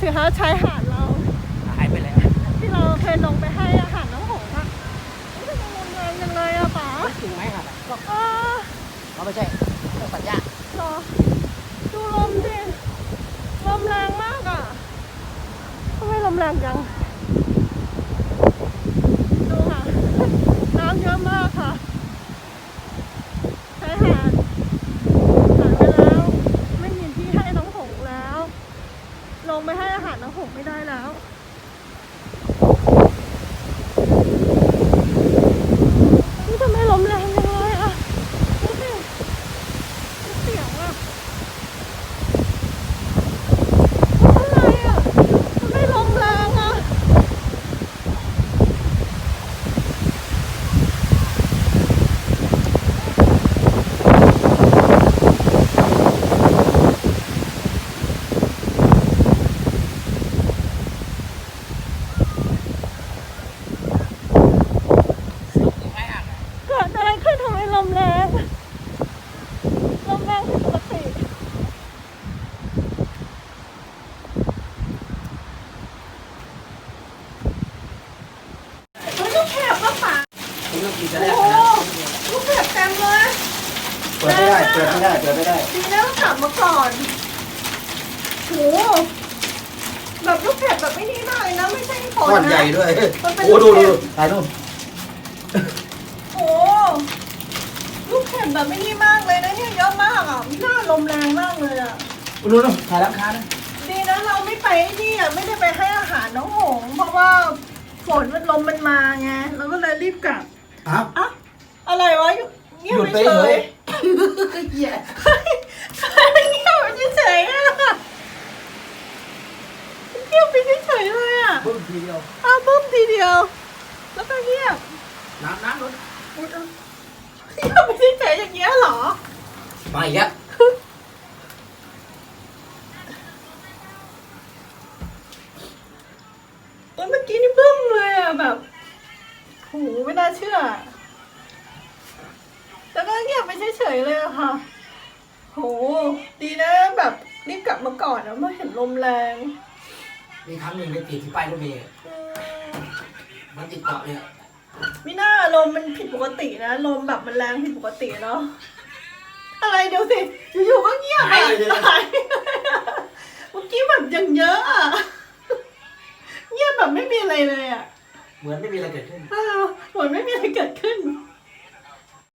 สิคะชายหาดเราหายไปแล้ว ที่เราเคยลงไปให้อาหารน้องหงส์อะไม่ได้ลงแรงจังเลยอะป๋าจริงไหมครับก็เออเขาไม่ใช่ก็สัญญาเหรอดูลมดิลมแรงมากอะทำไมลมแรงจัง ดูค่ะ น้ำเยอะมากค่ะชายหาดหายไปแล้ว ไม่มีที่ให้น้องหงส์แล้ว ล งไปให้อาหารน้องหงไม่ได้แล้ว นี่ทำไมลมแรงจังเลยอะดูสิดูเสียงอะอะไรอะทำไมลมแรงอะ ไม่อะ เกิดอะไรขึ้นทำไมลมแรงลมแรงผิดปกติเฮ้ยลูกแคบก็ป่า คุณต้องกินจะ โอ้ ได้ โห ลูกแคบเต็มเลยเปิดไม่ได้ เปิดไม่ได้ เปิดไม่ได้ ดีนะต้องกลับมาก่อนโหแบบลูกแคบแบบไม่นี่มากเลยนะไม่ใช่ฝนก้อนนะใหญ่ด้วยมันเป็นโอ้ดูลูดูกเห็บ ถ่ายนู่นโอ้ลูกแคบแบบไม่นี่มากเลยนะเนี่ยเยอะมากอะมีหน้าลมแรงมากเลยอะ ดูนู่นถ่ายร้านค้านะดีนะเราไม่ไปนี่อะไม่ได้ไปให้อาหารน้องหงส์เพราะว่าฝนมันลมมันมาไงเราก็เลยรีบกลับอ้าวอะอะไรวะ เงียบหยุดไปไปเฉเลยยเหี้ยเงียบไปเฉยๆอะเงียบไปเฉยๆเลยอะบึ้มทีเดียวอ้าวบึ้มทีเดียว แล้วก็เงียบน้ำน้ำรถอุ๊ยเอาเงียบไปเฉยๆอย่างเงี้ยเหรอ มาอีกแล้วเอ้ยเมื่อกี้นี่บึ้มเลยอะแบบโหไม่น่าเชื่อ แล้วก็เงียบไปเฉยๆเลยอะค่ะ โห ดีนะแบบรีบกลับมาก่อนนะเมื่อเห็นลมแรง มีครั้งหนึ่งไปติดที่ป้ายรถเมล์อืมมันติดเกาะเลยอะมิน่าลมมันผิดปกตินะ ลมแบบมันแรงผิดปกติเนาะ อะไรเดี๋ยวสิ อยู่ๆก็เงียบอะหายเมื่อกี้แบบยังเยอะอะเงียบแบบไม่มีอะไรเลยอะเหมือนไม่มีอะไรเกิดขึ้น อ้าวเหมือนไม่มีอะไรเกิดขึ้น